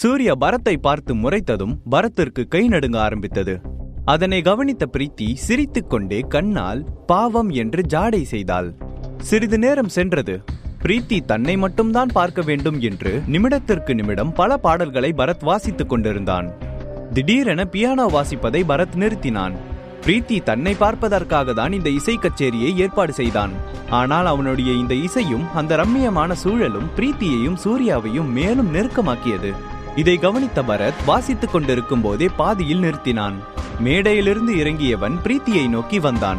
சூர்யா பரத்தை பார்த்து முறைத்ததும் பரத்திற்கு கை நடுங்க ஆரம்பித்தது. அதனை கவனித்த பிரீத்தி சிரித்துக்கொண்டே கண்ணால் பாவம் என்று ஜாடை செய்தாள். சிறிது நேரம் சென்றது. பிரீத்தி தன்னை மட்டும்தான் பார்க்க வேண்டும் என்று நிமிடத்திற்கு நிமிடம் பல பாடல்களை பரத் வாசித்துக் கொண்டிருந்தான். திடீரென பியானோ வாசிப்பதை பரத் நிறுத்தினான். பிரீத்தி தன்னை பார்ப்பதற்காக தான் இந்த இசை கச்சேரியை ஏற்பாடு செய்தான். ஆனால் அவனுடைய இந்த இசையும் அந்த ரம்மியமான சூழலும் பிரீத்தியையும் சூர்யாவையும் மேலும் நெருக்கமாக்கியது. இதை கவனித்த பரத் வாசித்துக் கொண்டிருக்கும் போதே பாதியில் நிறுத்தினான். மேடையிலிருந்து இறங்கியவன் பிரீத்தியை நோக்கி வந்தான்.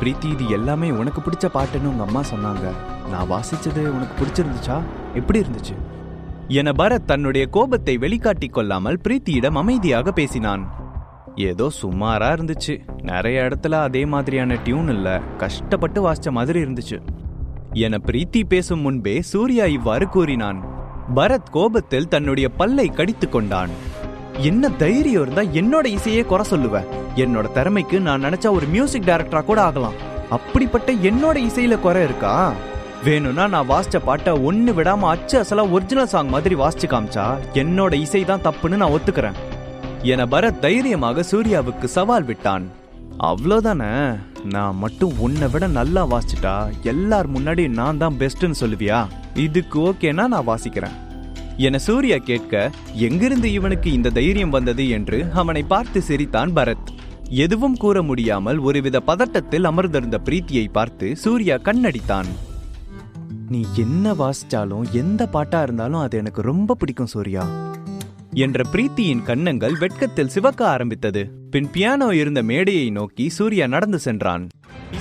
பிரீத்தி இது எல்லாமே உனக்கு பிடிச்ச பாட்டுன்னு உங்க அம்மா சொன்னாங்க. நான் வாசிச்சது உனக்கு பிடிச்சிருந்துச்சா? எப்படி இருந்துச்சு? என பரத் தன்னுடைய கோபத்தை வெளிக்காட்டிக் கொள்ளாமல் பிரீத்தியிடம் அமைதியாக பேசினான். ஏதோ சுமாரா இருந்துச்சு. நிறைய இடத்துல அதே மாதிரியான டியூன் இல்ல. கஷ்டப்பட்டு வாசிச்ச மாதிரி இருந்துச்சு. என பிரீத்தி பேசும் முன்பே சூர்யா இவ்வாறு கூறினான். பரத் கோபத்தில் தன்னுடைய பல்லை கடித்து கொண்டான். என்ன தைரியம் இருந்தா என்னோட இசையே குறை சொல்லுவேன் என்னோட திறமைக்கு நான் நினைச்சா ஒரு மியூசிக் டைரக்டரா கூட ஆகலாம். அப்படிப்பட்ட என்னோட இசையில குறை இருக்கா? வேணும்னா நான் வாசிச்ச பாட்டை ஒன்னு விடாம அச்சு அசலா ஒரிஜினல் சாங் மாதிரி வாசிச்சு காமிச்சா என்னோட இசை தான் தப்புன்னு நான் ஒத்துக்கிறேன். என பரத் தைரியமாக சூர்யாவுக்கு சவால் விட்டான். அவ்வளோதானே நான் மட்டும் உன்னை விட நல்லா வாசிச்சிட்டா எல்லார் முன்னாடி நான் தான் பெஸ்ட்னு சொல்லுவியா? இதுக்கு ஓகேனா நான் வாசிக்கிறேன். என சூர்யா கேட்க எங்கிருந்து இவனுக்கு இந்த தைரியம் வந்தது? என்று அவனை பார்த்து சிரித்தான் பரத். எதுவும் கூற முடியாமல் ஒருவித பதட்டத்தில் அமர்ந்திருந்த பிரீத்தியை பார்த்து சூர்யா கண்ணடித்தான். நீ என்ன வாசிச்சாலும் எந்த பாட்டா இருந்தாலும் அது எனக்கு ரொம்ப பிடிக்கும் சூர்யா என்ற பிரீத்தியின் கன்னங்கள் வெட்கத்தில் சிவக்க ஆரம்பித்தது. பின் பியானோ இருந்த மேடையை நோக்கி சூர்யா நடந்து சென்றான்.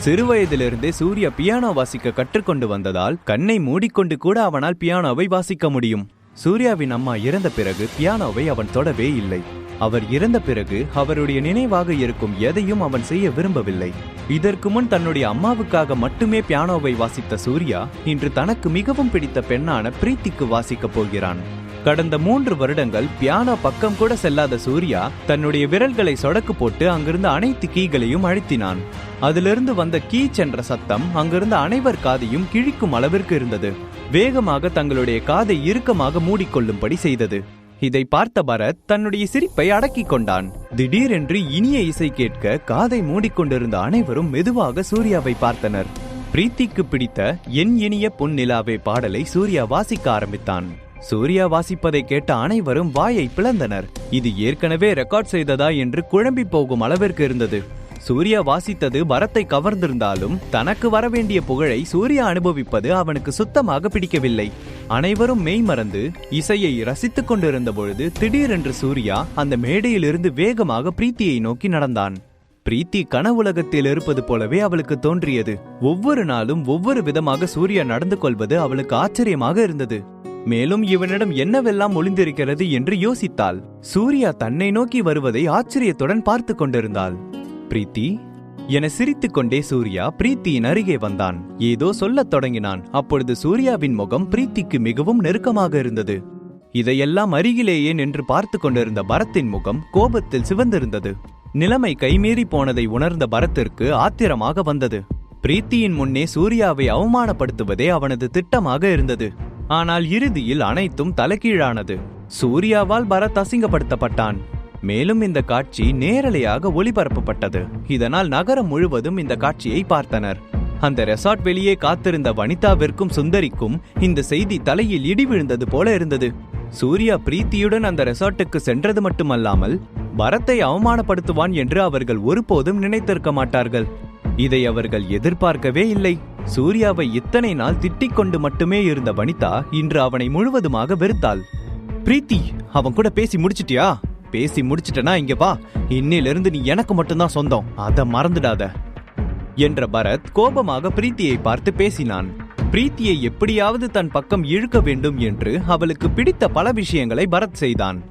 சிறுவயதிலிருந்தே சூர்யா பியானோ வாசிக்க கற்றுக்கொண்டு வந்ததால் கண்ணை மூடிக்கொண்டு கூட அவனால் பியானோவை வாசிக்க முடியும். சூர்யாவின் அம்மா இறந்த பிறகு பியானோவை அவன் தொடவே இல்லை. அவர் இறந்த பிறகு அவருடைய நினைவாக இருக்கும் எதையும் அவன் செய்ய விரும்பவில்லை. இதற்கு முன் தன்னுடைய அம்மாவுக்காக மட்டுமே பியானோவை வாசித்த சூர்யா இன்று தனக்கு மிகவும் பிடித்த பெண்ணான பிரீத்திக்கு வாசிக்கப் போகிறான். கடந்த மூன்று வருடங்கள் பியானோ பக்கம் கூட செல்லாத சூர்யா தன்னுடைய விரல்களை சொடக்கு போட்டு அங்கிருந்த அனைத்து கீகளையும் அழுத்தினான். அதிலிருந்து வந்த கீச் என்ற சத்தம் அங்கிருந்த அனைவர் காதையும் கிழிக்கும் அளவிற்கு இருந்தது. வேகமாக தங்களுடைய காதை இறுக்கமாக மூடிக்கொள்ளும்படி செய்தது. இதை பார்த்த பரத் தன்னுடைய சிரிப்பை அடக்கிக் கொண்டான். திடீரென்று இனிய இசை கேட்க காதை மூடிக்கொண்டிருந்த அனைவரும் மெதுவாக சூர்யாவை பார்த்தனர். பிரீத்திக்கு பிடித்த என் இனிய பொன்னிலாவே பாடலை சூர்யா வாசிக்க ஆரம்பித்தான். சூர்யா வாசிப்பதை கேட்ட அனைவரும் வாயை பிளந்தனர். இது ஏற்கனவே ரெக்கார்ட் செய்ததா என்று குழம்பி போகும் அளவிற்கு இருந்தது. சூர்யா வாசித்தது பரத்தை கவர்ந்திருந்தாலும் தனக்கு வரவேண்டிய புகழை சூர்யா அனுபவிப்பது அவனுக்கு சுத்தமாக பிடிக்கவில்லை. அனைவரும் மெய்மறந்து இசையை ரசித்துக் கொண்டிருந்த பொழுது திடீரென்று சூர்யா அந்த மேடையிலிருந்து வேகமாக பிரீத்தியை நோக்கி நடந்தான். பிரீத்தி கனவுலகத்தில் இருப்பது போலவே அவளுக்கு தோன்றியது. ஒவ்வொரு நாளும் ஒவ்வொரு விதமாக சூர்யா நடந்து கொள்வது அவளுக்கு ஆச்சரியமாக இருந்தது. மேலும் இவனிடம் என்னவெல்லாம் ஒளிந்திருக்கிறது என்று யோசித்தாள். சூர்யா தன்னை நோக்கி வருவதை ஆச்சரியத்துடன் பார்த்து கொண்டிருந்தாள். பிரீத்தி என சிரித்துக்கொண்டே சூர்யா பிரீத்தியின் அருகே வந்தான். ஏதோ சொல்லத் தொடங்கினான். அப்பொழுது சூர்யாவின் முகம் பிரீத்திக்கு மிகவும் நெருக்கமாக இருந்தது. இதையெல்லாம் அருகிலேயே நின்று பார்த்து கொண்டிருந்த பரத்தின் முகம் கோபத்தில் சிவந்திருந்தது. நிலைமை கைமீறி போனதை உணர்ந்த பரத்திற்கு ஆத்திரமாக வந்தது. பிரீத்தியின் முன்னே சூர்யாவை அவமானப்படுத்துவதே அவனது திட்டமாக இருந்தது. ஆனால் இறுதியில் அனைத்தும் தலைகீழானது. சூர்யாவால் பரத் அசிங்கப்படுத்தப்பட்டான். மேலும் இந்த காட்சி நேரலையாக ஒளிபரப்பப்பட்டது. இதனால் நகரம் முழுவதும் இந்த காட்சியை பார்த்தனர். அந்த ரெசார்ட் வெளியே காத்திருந்த வனிதாவிற்கும் சுந்தரிக்கும் இந்த செய்தி தலையில் இடி விழுந்தது போல இருந்தது. சூர்யா பிரீத்தியுடன் அந்த ரெசார்ட்டுக்கு சென்றது மட்டுமல்லாமல் பரத்தை அவமானப்படுத்துவான் என்று அவர்கள் ஒருபோதும் நினைத்திருக்க மாட்டார்கள். இதை அவர்கள் எதிர்பார்க்கவே இல்லை. சூர்யாவை இத்தனை நாள் திட்டிக் கொண்டு மட்டுமே இருந்த வனிதா இன்று அவனை முழுவதுமாக வெறுத்தாள். பிரீத்தி அவன் கூட பேசி முடிச்சிட்டியா? பேசி முடிச்சிட்டனா? இங்க வா. இன்னிலிருந்து நீ எனக்கு மட்டும்தான் சொந்தம். அதை மறந்துடாத. என்ற பரத் கோபமாக பிரீத்தியை பார்த்து பேசினான். பிரீத்தியை எப்படியாவது தன் பக்கம் இழுக்க வேண்டும் என்று அவளுக்கு பிடித்த பல விஷயங்களை பரத் செய்தான்.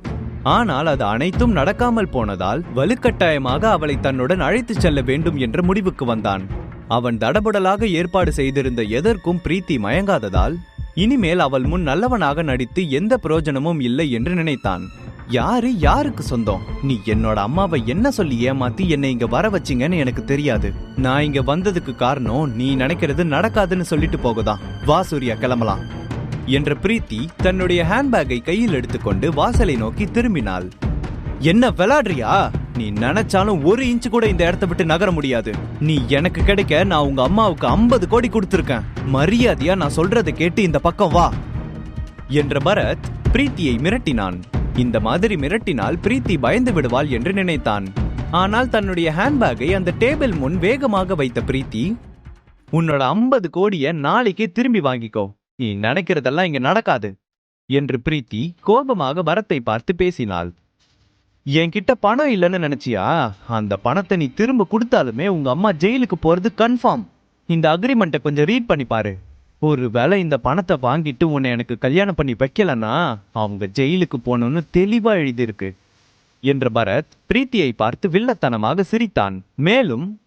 ஆனால் அது அனைத்தும் நடக்காமல் போனதால் வலுக்கட்டாயமாக அவளை தன்னுடன் அழைத்துச் செல்ல வேண்டும் என்ற முடிவுக்கு வந்தான். அவன் தடபுடலாக ஏற்பாடு செய்திருந்த எதற்கும் பிரீத்தி மயங்காததால் இனிமேல் அவள் முன் நல்லவனாக நடித்து எந்த பிரயோஜனமும் இல்லை என்று நினைத்தான். யாரு? யாருக்கு சொந்தம்? நீ என்னோட அம்மாவை என்ன சொல்லி ஏமாத்தி என்னை இங்க வர வச்சீங்கன்னு எனக்கு தெரியாது. நான் இங்க வந்ததுக்கு காரணம் நீ நினைக்கிறது நடக்காதுன்னு சொல்லிட்டு போகுதான் வா சூர்யா கிளம்பலாம். என்ற பிரீத்தி தன்னுடைய ஹேண்ட்பேக்கை கையில் எடுத்துக்கொண்டு வாசலை நோக்கி திரும்பினாள். என்ன விளாடுறியா? நீ நினைச்சாலும் ஒரு இன்ச் கூட இந்த இடத்த விட்டு நகர முடியாது. நீ எனக்கு கிடைக்க நான் உங்க அம்மாவுக்கு 50 கோடி கொடுத்துருக்கேன். மரியாதையா நான் சொல்றதை கேட்டு இந்த பக்கம் வா என்ற பரத் பிரீத்தியை மிரட்டினான். இந்த மாதிரி மிரட்டினால் பிரீத்தி பயந்து விடுவாள் என்று நினைத்தான். ஆனால் தன்னுடைய ஹேண்ட்பேக்கை அந்த டேபிள் முன் வேகமாக வைத்த பிரீத்தி உன்னோட ஐம்பது கோடியை நாளைக்கே திரும்பி வாங்கிக்கோ. நீ நினைக்கிறதெல்லாம் இங்க நடக்காது. என்று பிரீத்தி கோபமாக பரத்தை பார்த்து பேசினாள். என்கிட்ட பணம் இல்லைன்னு நினைச்சியா? அந்த பணத்தை நீ திரும்ப கொடுத்தாலுமே உங்க அம்மா ஜெயிலுக்கு போறது கன்ஃபார்ம் இந்த அக்ரிமெண்ட்டை கொஞ்சம் ரீட் பண்ணி பாரு. ஒருவேளை இந்த பணத்தை வாங்கிட்டு உன்னை எனக்கு கல்யாணம் பண்ணி வைக்கலன்னா அவங்க ஜெயிலுக்கு போகணும்னு தெளிவா எழுதியிருக்கு. என்ற பரத் பிரீத்தியை பார்த்து வில்லத்தனமாக சிரித்தான். மேலும்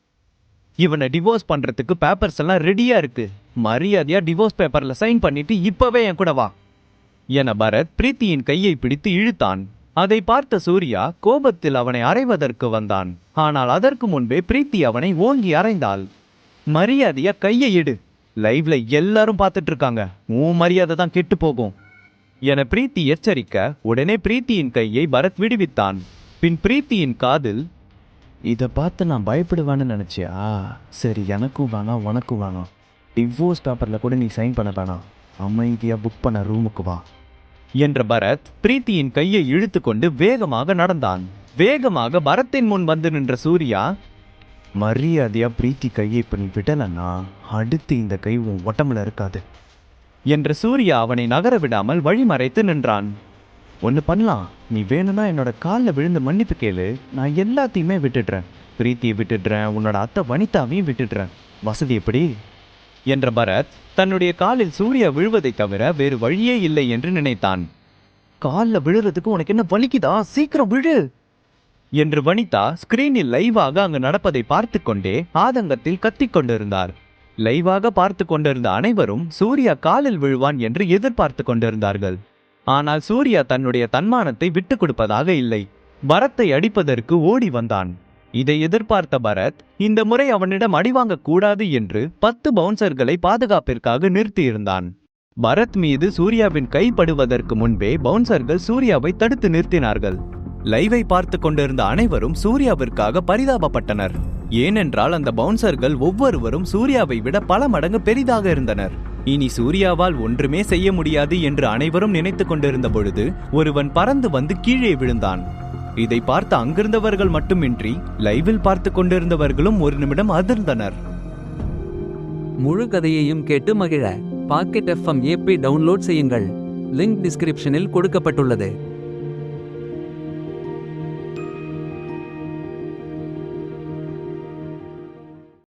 இவனை டிவோர்ஸ் பண்றதுக்கு பேப்பர்ஸ் எல்லாம் ரெடியா இருக்கு. மரியாதையா டிவோர்ஸ் பேப்பர்ல சைன் பண்ணிட்டு இப்பவே என் கூட வா. என பரத் பிரீத்தியின் கையை பிடித்து இழுத்தான். அதை பார்த்த சூர்யா கோபத்தில் அவனை அறைவதற்கு வந்தான். ஆனால் அதற்கு முன்பே பிரீத்தி அவனை ஓங்கி அறைந்தாள். மரியாதைய கையை இடு. லைவ்ல எல்லாரும் பார்த்துட்டு இருக்காங்க உன் மரியாதை தான் கெட்டு போகும். என பிரீத்தி எச்சரிக்க உடனே பிரீத்தியின் கையை பரத் விடுவித்தான். பின் பிரீத்தியின் காதில் இதை பார்த்து நான் பயப்படுவேன்னு நினச்சியா? சரி எனக்கும் வேணாம் உனக்கும் வேணாம். டிவோர்ஸ் பேப்பரில் கூட நீ சைன் பண்ண வேணாம். அமைதியாக புக் பண்ண ரூமுக்கு வா. என்ற பரத் பிரீத்தியின் கையை இழுத்துக்கொண்டு வேகமாக நடந்தான். வேகமாக பரத்தின் முன் வந்து நின்ற சூர்யா மரியாதையா பிரீத்தி கையை பண்ணி நீ விடலன்னா அடுத்து இந்த கை உன் ஒட்டமில் இருக்காது. என்ற சூர்யா அவனை நகர விடாமல் வழிமறைத்து நின்றான். ஒன்று பண்ணலாம். நீ வேணும்னா என்னோட காலில் விழுந்து மன்னிப்பு கேளு. நான் எல்லாத்தையுமே விட்டுடுறேன். பிரீத்தியை விட்டுடுறேன். உன்னோட அத்தை வனிதாவையும் விட்டுடுறேன். வசதி எப்படி? என்ற பரத் தன்னுடைய காலில் சூர்யா விழுவதைத் தவிர வேறு வழியே இல்லை என்று நினைத்தான். காலில் விழுறதுக்கு உனக்கு என்ன வலிக்குதா? சீக்கிரம் விழு! என்று வனிதா ஸ்கிரீனில் லைவாக அங்கு நடப்பதை பார்த்து கொண்டே ஆதங்கத்தில் கத்திக் கொண்டிருந்தார். லைவாக பார்த்து கொண்டிருந்த அனைவரும் சூர்யா காலில் விழுவான் என்று எதிர்பார்த்து கொண்டிருந்தார்கள். ஆனால் சூர்யா தன்னுடைய தன்மானத்தை விட்டுக் கொடுப்பதாக இல்லை. பரத்தை அடிப்பதற்கு ஓடி வந்தான். இதை எதிர்பார்த்த பரத் இந்த முறை அவனிடம் அடிவாங்கக் கூடாது என்று பத்து பவுன்சர்களை பாதுகாப்பிற்காக நிறுத்தியிருந்தான். பரத் மீது சூர்யாவின் கை படுவதற்கு முன்பே பவுன்சர்கள் சூர்யாவை தடுத்து நிறுத்தினார்கள். லைவை பார்த்து கொண்டிருந்த அனைவரும் சூர்யாவிற்காக பரிதாபப்பட்டனர். ஏனென்றால் அந்த பவுன்சர்கள் ஒவ்வொருவரும் சூர்யாவை விட பல மடங்கு பெரிதாக இருந்தனர். இனி சூர்யாவால் ஒன்றுமே செய்ய முடியாது என்று அனைவரும் நினைத்துக் கொண்டிருந்த பொழுது ஒருவன் பறந்து வந்து கீழே விழுந்தான். இதை பார்த்து அங்கிருந்தவர்கள் மட்டுமின்றி லைவில் பார்த்து கொண்டிருந்தவர்களும் ஒரு நிமிடம் அதிர்ந்தனர். முழு கதையையும் கேட்டு மகிழ. பாக்கெட் எஃப்எம் ஏபி டவுன்லோட் செய்யுங்கள். லிங்க் டிஸ்கிரிப்ஷனில் கொடுக்கப்பட்டுள்ளது.